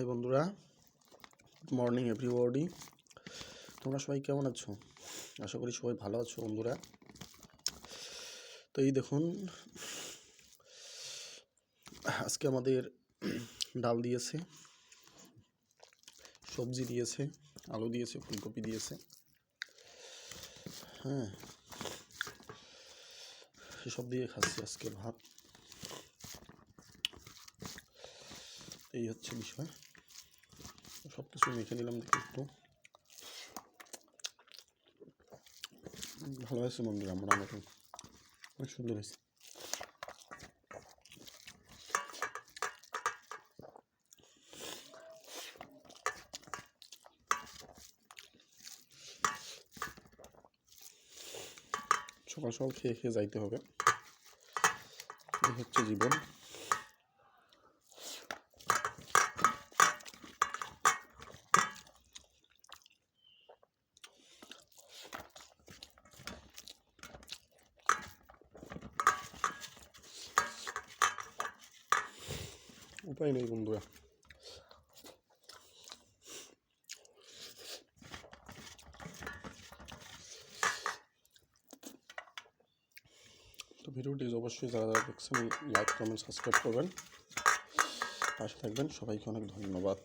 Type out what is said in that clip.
High বন্ধুরা। Good morning everybody তোমরা সবাই কেমন আছো? আশা করি সবাই ভালো আছো, বন্ধুরা। তো এই দেখুন, আজকে আমাদের ডাল দিয়েছে, সবজি দিয়েছে, আলু দিয়েছে, ফুলকপি দিয়েছে। হ্যাঁ। সেসব দিয়ে খাচ্ছি আজকে ভাত। এই হচ্ছে বিষয়। সব কিছু মেখে নিলাম দেখি একটু। ভালো হয়েছে বন্ধুরা মোটামুটি। অনেক সুন্দর হয়েছে। সকাল সকাল খেয়ে খেয়ে যাইতে হবে। হচ্ছে জীবন। উপায় নেই বন্ধুরা তো ভিডিওটি অবশ্যই যারা যারা দেখছেন লাইক কমেন্ট সাবস্ক্রাইব করবেন। পাশে থাকবেন। সবাইকে অনেক ধন্যবাদ।